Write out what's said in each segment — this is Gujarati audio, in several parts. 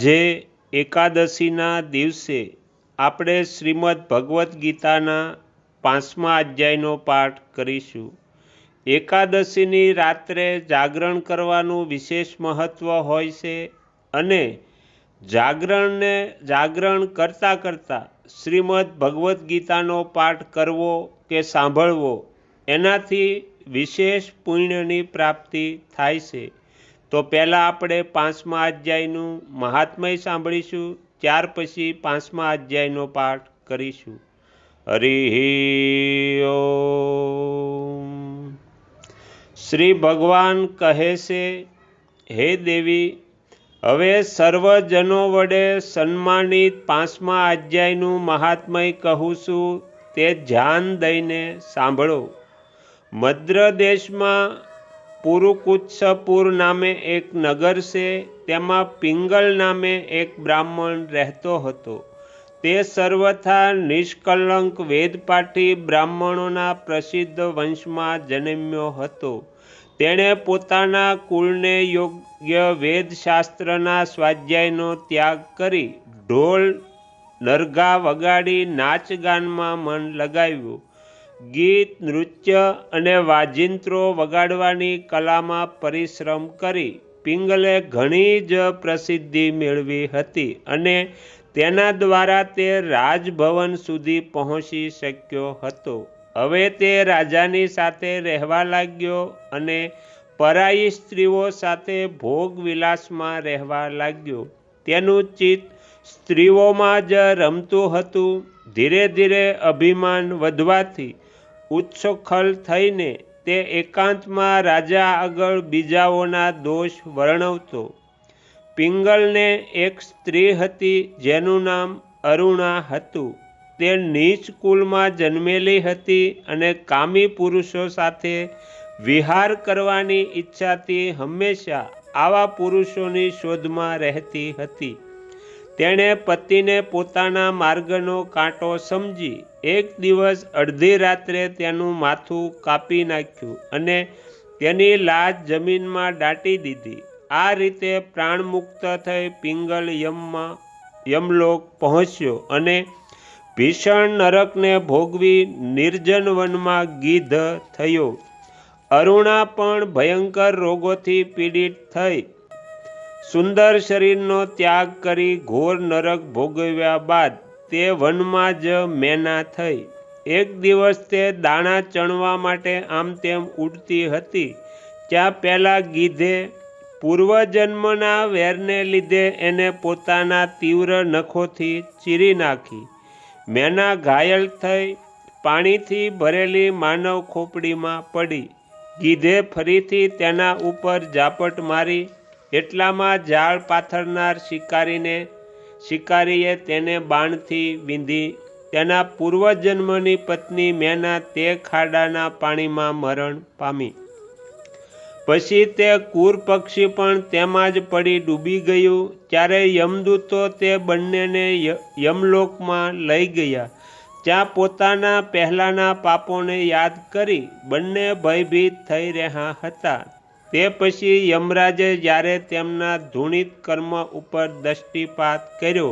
આજે એકાદશીના દિવસે આપણે શ્રીમદ્ ભગવદ્ ગીતાના પાંચમા અધ્યાયનો પાઠ કરીશું. એકાદશીની રાત્રે જાગરણ કરવાનું વિશેષ મહત્ત્વ હોય છે અને જાગરણને જાગરણ કરતાં કરતાં શ્રીમદ્ ભગવદ્ ગીતાનો પાઠ કરવો કે સાંભળવો એનાથી વિશેષ પુણ્યની પ્રાપ્તિ થાય છે. તો પહેલાં આપણે પાંચમા અધ્યાયનું મહાત્મય સાંભળીશું, ત્યાર પછી પાંચમા અધ્યાયનો પાઠ કરીશું. હરિ શ્રી ભગવાન કહે છે, હે દેવી, હવે સર્વજનો વડે સન્માનિત પાંચમા અધ્યાયનું મહાત્મય કહું છું, તે ધ્યાન દઈને સાંભળો. મદ્ર દેશમાં પુરુકુત્સપુર નામે એક નગર છે, તેમાં પિંગલ નામે એક બ્રાહ્મણ રહેતો હતો. તે સર્વથા નિષ્કલંક વેદપાઠી બ્રાહ્મણોના પ્રસિદ્ધ વંશમાં જન્મ્યો હતો. તેણે પોતાના કુળને યોગ્ય વેદશાસ્ત્રના સ્વાધ્યાયનો ત્યાગ કરી, ઢોલ, નરગા વગાડી નાચગાનમાં મન લગાવ્યું. ગીત, નૃત્ય અને વાજિંત્રો વગાડવાની કલામાં પરિશ્રમ કરી પિંગલે ઘણી જ પ્રસિદ્ધિ મેળવી હતી અને તેના દ્વારા તે રાજભવન સુધી પહોંચી શક્યો હતો. હવે તે રાજાની સાથે રહેવા લાગ્યો અને પરાઈ સ્ત્રીઓ સાથે ભોગ વિલાસમાં રહેવા લાગ્યો. તેનું ચિત્ત સ્ત્રીઓમાં જ રમતું હતું. ધીરે ધીરે અભિમાન વધવાથી ઉચ્છખલ થઈને તે એકાંતમાં રાજા આગળ બીજાઓના દોષ વર્ણવતો. પિંગલને એક સ્ત્રી હતી જેનું નામ અરુણા હતું. તે નીચ કુલમાં જન્મેલી હતી અને કામી પુરુષો સાથે વિહાર કરવાની ઈચ્છાથી હંમેશા આવા પુરુષોની શોધમાં રહેતી હતી. તેણે પતિને પોતાના માર્ગનો કાંટો સમજી એક દિવસ અડધી રાત્રે તેનું માથું કાપી નાખ્યું અને તેની લાશ જમીનમાં દાટી દીધી. આ રીતે પ્રાણમુક્ત થઈ પિંગલ યમમાં યમલોક પહોંચ્યો અને ભીષણ નરકને ભોગવી નિર્જન વનમાં ગીધ થયો. અરુણા પણ ભયંકર રોગોથી પીડિત થઈ સુંદર શરીરનો ત્યાગ કરી ઘોર નરક ભોગવ્યા બાદ તે વનમાં જ મેના થઈ. એક દિવસ તે દાણા ચણવા માટે આમ તેમ ઉડતી હતી. ત્યાં પહેલાં ગીધે પૂર્વજન્મના વેરને લીધે એને પોતાના તીવ્ર નખોથી ચીરી નાખી. મેના ઘાયલ થઈ પાણીથી ભરેલી માનવ ખોપડીમાં પડી. ગીધે ફરીથી તેના ઉપર ઝાપટ મારી એટલામાં ઝાડ પાથરનાર શિકારીને, શિકારીએ તેને બાણથી વીંધી. તેના પૂર્વજન્મની પત્ની મેના તે ખાડાના પાણીમાં મરણ પામી. પછી તે કુર પક્ષી પણ તેમાં જ પડી ડૂબી ગયું. ત્યારે યમદૂતો તે બંનેને યમલોકમાં લઈ ગયા. ત્યાં પોતાના પહેલાંના પાપોને યાદ કરી બંને ભયભીત થઈ રહ્યા હતા. તે પછી યમરાજે જ્યારે તેમના ધૂણિત કર્મ ઉપર દૃષ્ટિપાત કર્યો,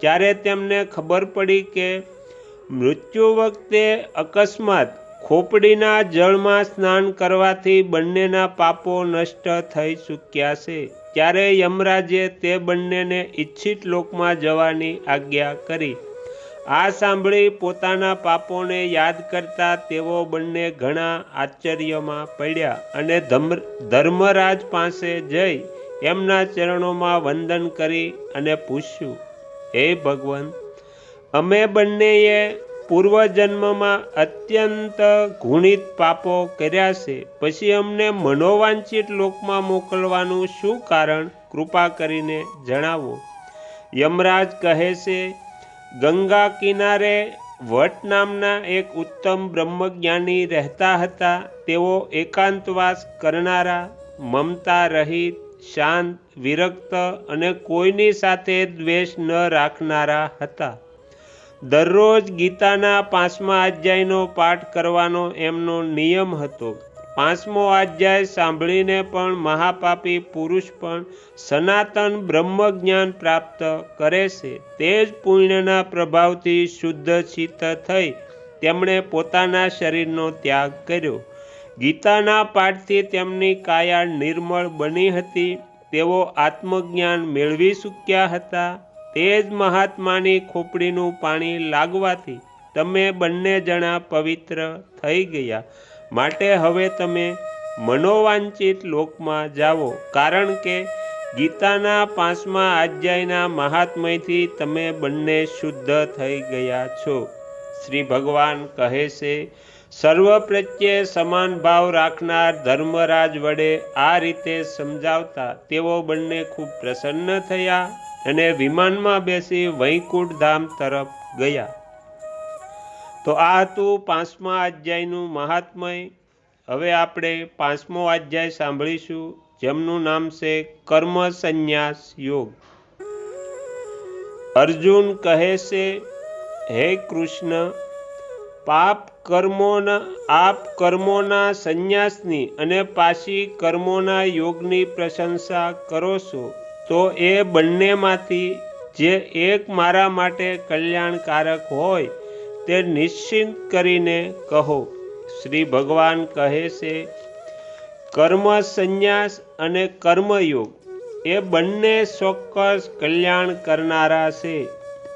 ત્યારે તેમને ખબર પડી કે મૃત્યુ વખતે અકસ્માત ખોપડીના જળમાં સ્નાન કરવાથી બંનેના પાપો નષ્ટ થઈ ચૂક્યા છે. ત્યારે યમરાજે તે બંનેને ઈચ્છિત લોકમાં જવાની આજ્ઞા કરી. આ સાંભળી પોતાના પાપોને યાદ કરતા તેઓ બંને ઘણા આશ્ચર્યમાં પડ્યા અને ધર્મરાજ પાસે જઈ એમના ચરણોમાં વંદન કરી અને પૂછ્યું, હે ભગવાન, અમે બંનેએ પૂર્વજન્મમાં અત્યંત ઘૃણિત પાપો કર્યા છે. પછી અમને મનોવાંછિત લોકમાં મોકલવાનું શું કારણ? કૃપા કરીને જણાવો. યમરાજ કહે છે ગંગા કિનારે વટ નામના એક ઉત્તમ બ્રહ્મજ્ઞાની રહેતા હતા. તેઓ એકાંતવાસ કરનારા, મમતા રહિત, શાંત, વિરક્ત અને કોઈની સાથે દ્વેષ ન રાખનારા હતા. દરરોજ ગીતાના પાંચમા અધ્યાયનો પાઠ કરવાનો એમનો નિયમ હતો. પાંચમો અધ્યાય સાંભળીને પણ મહાપાપી પુરુષ પણ સનાતન બ્રહ્મજ્ઞાન પ્રાપ્ત કરે છે. તે જ પુણ્યના પ્રભાવથી શુદ્ધ ચિત્ત થઈ તેમણે પોતાના શરીરનો ત્યાગ કર્યો. ગીતાના પાઠથી તેમની કાયા નિર્મળ બની હતી. તેઓ આત્મજ્ઞાન મેળવી ચૂક્યા હતા. તે જ મહાત્માની ખોપડીનું પાણી લાગવાથી તમે બંને જણા પવિત્ર થઈ ગયા. માટે હવે તમે મનોવાંચિત લોકમાં જાઓ. કારણ કે ગીતાના પાંચમા અધ્યાયના મહાત્મયથી તમે બંને શુદ્ધ થઈ ગયા છો. શ્રી ભગવાન કહે છે, સર્વ પ્રત્યે સમાન ભાવ રાખનાર ધર્મરાજ વડે આ રીતે સમજાવતા તેઓ બંને ખૂબ પ્રસન્ન થયા અને વિમાનમાં બેસી વૈકુંઠ ધામ તરફ ગયા. તો આ હતું પાંચમા અધ્યાયનું મહાત્મય. હવે આપણે પાંચમો અધ્યાય સાંભળીશું, જેમનું નામ છે કર્મ સંન્યાસ યોગ. અર્જુન કહે છે, હે કૃષ્ણ, પાપ કર્મોના, આપ કર્મોના સંન્યાસની અને પાછી કર્મોના યોગની પ્રશંસા કરો છો, તો એ બંનેમાંથી જે એક મારા માટે કલ્યાણકારક હોય તે નિશ્ચિંત કરીને કહો, શ્રી ભગવાન કહે છે, કર્મ સંન્યાસ અને કર્મયોગ એ બંને ચોક્કસ કલ્યાણ કરનારા છે.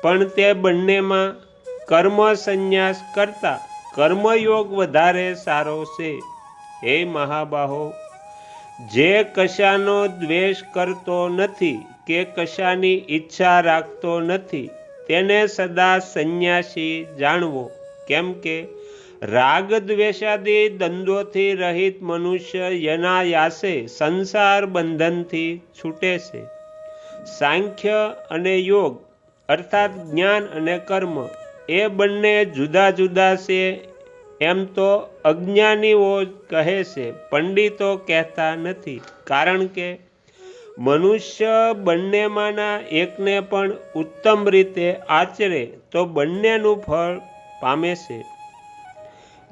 પણ તે બંનેમાં કર્મ સંન્યાસ કરતા કર્મયોગ વધારે સારો છે. હે મહાબાહો, જે કશાનો દ્વેષ કરતો નથી કે કશાની ઈચ્છા રાખતો નથી તેને સદા સંન્યાસી જાણવો. કેમ કે રાગ દ્વેષાદી દંડોથી રહિત મનુષ્ય યનાયાસે સંસાર બંધનથી છૂટે છે. સાંખ્ય અને યોગ, અર્થાત જ્ઞાન અને કર્મ, એ બંને જુદા જુદા છે એમ તો અજ્ઞાનીઓ કહે છે, પંડિતો કહેતા નથી. કારણ કે મનુષ્ય બંનેમાંના એકને પણ ઉત્તમ રીતે આચરે તો બંનેનું ફળ પામે છે.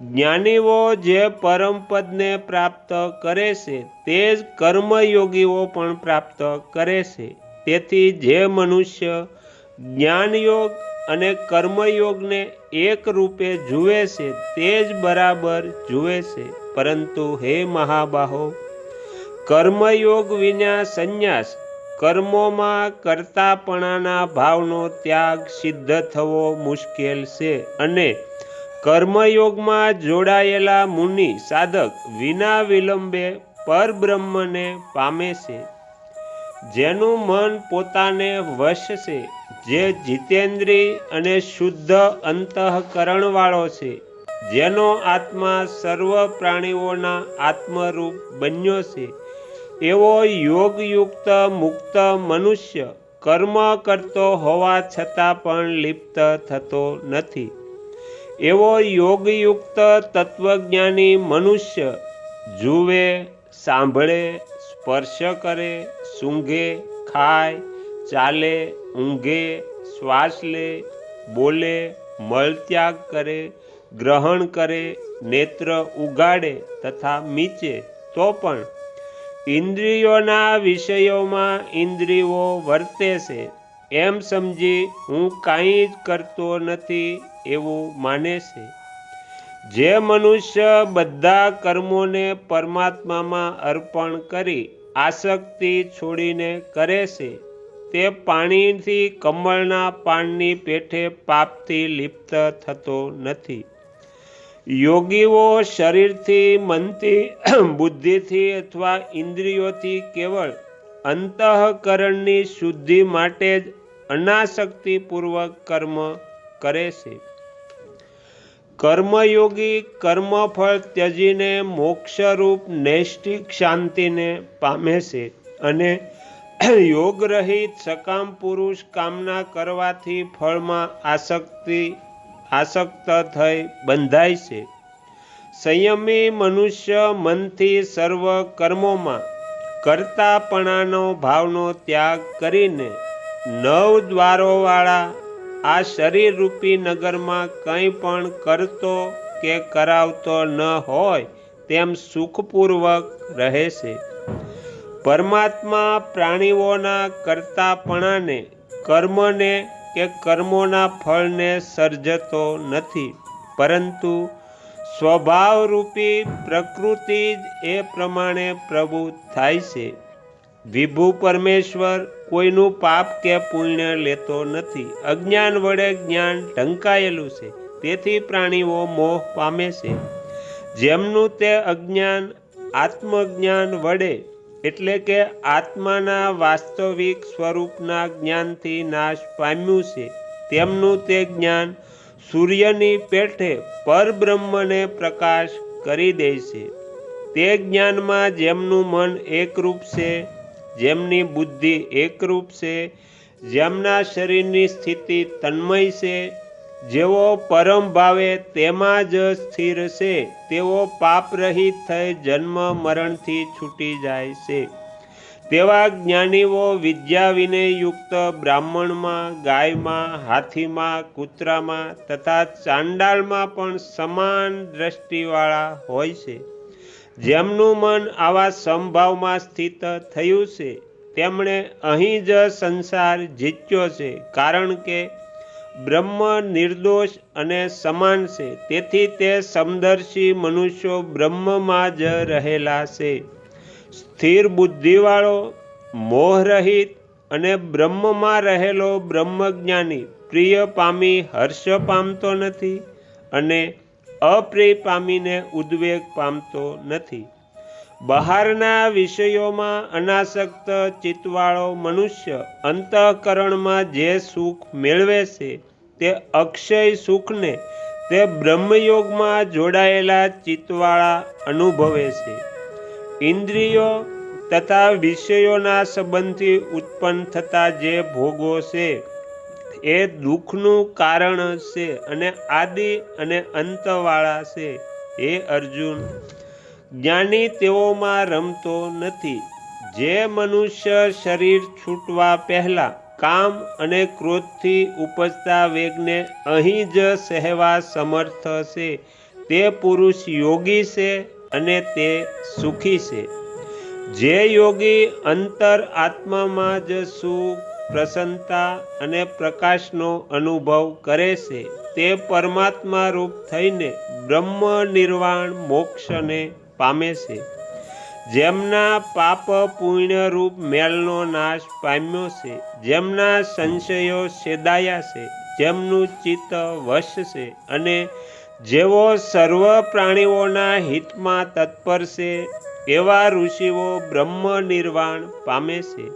જ્ઞાનીઓ જે પરમપદને પ્રાપ્ત કરે છે, તે જ કર્મયોગીઓ પણ પ્રાપ્ત કરે છે. તેથી જે મનુષ્ય જ્ઞાનયોગ અને કર્મયોગને એક રૂપે જુએ છે, તે જ બરાબર જુએ છે. પરંતુ હે મહાબાહો કર્મયોગ વિના સંન્યાસ, કર્મોમાં કરતાપણાના ભાવનો ત્યાગ સિદ્ધ થવો મુશ્કેલ છે. અને કર્મયોગમાં જોડાયેલા મુનિ, સાધક વિના વિલંબે પરબ્રહ્મને પામે છે. જેનું મન પોતાને વશ છે, જે જીતેન્દ્રી અને શુદ્ધ અંતઃકરણવાળો છે. જેનો આત્મા સર્વ પ્રાણીઓના આત્મરૂપ બન્યો છે. એવો યોગયુક્ત, મુક્ત મનુષ્ય કર્મ કરતો હોવા છતાં પણ લિપ્ત થતો નથી. એવો યોગયુક્ત, તત્વજ્ઞાની મનુષ્ય જુએ, સાંભળે, સ્પર્શ કરે, સૂંઘે, ખાય, ચાલે, ઊંઘે, શ્વાસ લે, બોલે મળત્યાગ કરે, ગ્રહણ કરે, નેત્ર ઉગાડે તથા મીચે તો પણ ઇન્દ્રિયોના વિષયોમાં ઇન્દ્રિયો વર્તે છે. એમ સમજી હું કાંઈ જ કરતો નથી એવું માને છે. જે મનુષ્ય બધા કર્મોને પરમાત્મામાં અર્પણ કરી આસક્તિ છોડીને કરે છે, તે પાણીથી કમળના પાનની પેઠે પાપથી લિપ્ત થતો નથી. યોગીઓ શરીરથી, મનથી, બુદ્ધિથી અથવા ઇન્દ્રિયોથી કેવળ અંતઃકરણની શુદ્ધિ માટે જ અનાસક્તિપૂર્વક કર્મ કરે છે. કર્મયોગી કર્મફળ ત્યજીને મોક્ષરૂપ નૈષ્ટિક શાંતિને પામે છે અને યોગરહિત સકામ પુરુષ કામના કરવાથી ફળમાં આસક્તિ આસક્ત થઈ બંધાય છે. સંયમી મનુષ્ય મનથી સર્વ કર્મોમાં કરતાપણાનો ભાવનો ત્યાગ કરીને નવ દ્વારોવાળા આ શરીરરૂપી નગરમાં કંઈ પણ કરતો કે કરાવતો ન હોય તેમ સુખપૂર્વક રહે છે. પરમાત્મા પ્રાણીઓના કરતાપણાને કર્મને કે કર્મોના ફળને સર્જતો નથી, પરંતુ સ્વભાવરૂપી પ્રકૃતિ જ એ પ્રમાણે પ્રભુ થાય છે. વિભુ પરમેશ્વર કોઈનું પાપ કે પુણ્ય લેતો નથી. અજ્ઞાન વડે જ્ઞાન ઢંકાયેલું છે, તેથી પ્રાણીઓ મોહ પામે છે. જેમનું તે અજ્ઞાન, આત્મજ્ઞાન વડે એટલે કે આત્માના વાસ્તવિક સ્વરૂપના જ્ઞાનથી નાશ પામ્યું છે. તેમનું તે જ્ઞાન સૂર્યની પેઠે પરબ્રહ્મને પ્રકાશ કરી દે છે. તે જ્ઞાનમાં જેમનું મન એકરૂપ છે, જેમની બુદ્ધિ એકરૂપ છે, જેમના શરીરની સ્થિતિ તન્મય છે જેઓ પરમ ભાવે તેમાં જ સ્થિર છે, તેઓ પાપરહિત થઈ જન્મ મરણથી છૂટી જાય છે. તેવા જ્ઞાનીઓ વિદ્યા વિનયયુક્ત બ્રાહ્મણમાં, ગાયમાં, હાથીમાં, કૂતરામાં તથા ચાંડાળમાં પણ સમાન દ્રષ્ટિવાળા હોય છે. જેમનું મન આવા સંભાવમાં સ્થિત થયું છે, તેમણે અહીં જ સંસાર જીત્યો છે, કારણ કે બ્રહ્મ, નિર્દોષ અને સમાન છે. તેથી તે સમદર્શી મનુષ્યો બ્રહ્મમાં જ રહેલા છે. સ્થિર બુદ્ધિવાળો, મોહરહિત અને બ્રહ્મમાં રહેલો બ્રહ્મજ્ઞાની, પ્રિય પામી, હર્ષ પામતો નથી અને અપ્રિય પામીને ઉદ્વેગ પામતો નથી. બહારના વિષયોમાં અનાસક્ત ચિત્તવાળો મનુષ્ય અંતઃકરણમાં જે સુખ મેળવે છે તે અક્ષય સુખને તે બ્રહ્મયોગમાં જોડાયેલા ચિત્તવાળા અનુભવે છે. ઇન્દ્રિયો તથા વિષયોના સંબંધથી ઉત્પન્ન થતા જે ભોગો છે, એ દુઃખનું કારણ છે અને આદિ અને અંતવાળા છે હે અર્જુન. જ્ઞાની તેઓમાં રમતો નથી. જે મનુષ્ય શરીર છૂટવા પહેલા કામ અને ક્રોધથી ઉપજતા વેગને અહીં જ સહેવા સમર્થ છે તે પુરુષ યોગી છે અને તે સુખી છે. જે યોગી અંતર આત્મામાં જ સુખ, પ્રસન્નતા અને પ્રકાશનો અનુભવ કરે છે, તે પરમાત્મા રૂપ થઈને બ્રહ્મ નિર્વાણ મોક્ષને પામે છે. જેમના પાપ પુણ્ય રૂપ મેલનો નાશ પામ્યો છે, જેમના સંશયો સેદાયા છે, જેમનું ચિત્ત વશ છે અને જેઓ સર્વ પ્રાણીઓના હિતમાં તત્પર છે, એવા ઋષિઓ બ્રહ્મ નિર્વાણ પામે છે.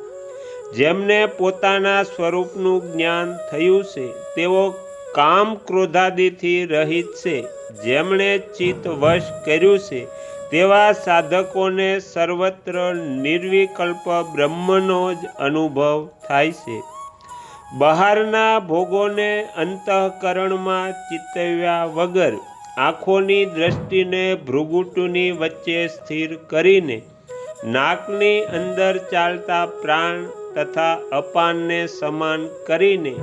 જેમને પોતાના સ્વરૂપનું જ્ઞાન થયું છે, તેઓ કામ ક્રોધાદિથી રહિત છે. જેમણે ચિત્ત વશ કર્યું છે તેવા સાધકોને સર્વત્ર નિર્વિકલ્પ બ્રહ્મનો જ અનુભવ થાય છે. બહારના ભોગોને અંતઃકરણમાં ચિતવ્યા વગર આંખોની દ્રષ્ટિને ભૃગુટુની વચ્ચે સ્થિર કરીને નાકની અંદર ચાલતા પ્રાણ તથા અપાનને સમાન કરીને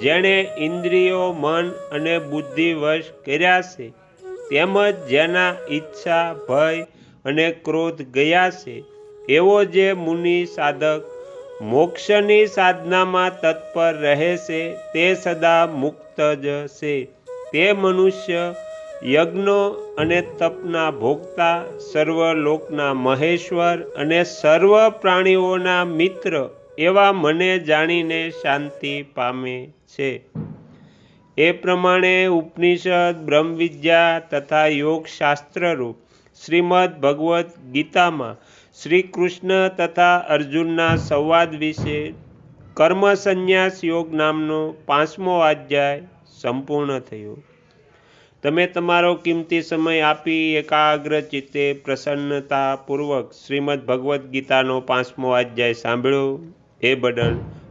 જેણે ઇન્દ્રિયો, મન અને બુદ્ધિવશ કર્યા છે તેમજ જેના ઈચ્છા, ભય અને ક્રોધ ગયા છે, એવો જે મુનિ સાધક મોક્ષની સાધનામાં તત્પર રહે છે, તે સદા મુક્ત જ છે. તે મનુષ્ય યજ્ઞો અને તપના ભોગતા સર્વ લોકના મહેશ્વર અને સર્વ પ્રાણીઓના મિત્ર એવા મને જાણીને શાંતિ પામે છે. એ પ્રમાણે ઉપનિષદ, બ્રહ્મવિદ્યા તથા યોગશાસ્ત્રરૂપ શ્રીમદ ભગવદ્ ગીતામાં શ્રી કૃષ્ણ તથા અર્જુનના સંવાદ વિશે કર્મ સંન્યાસ યોગ નામનો પાંચમો અધ્યાય સંપૂર્ણ થયો. તમે તમારો કિંમતી સમય આપી એકાગ્ર ચિત્તે પ્રસન્નતાપૂર્વક શ્રીમદ ભગવદ્ ગીતાનો પાંચમો અધ્યાય સાંભળ્યો. એ બદલ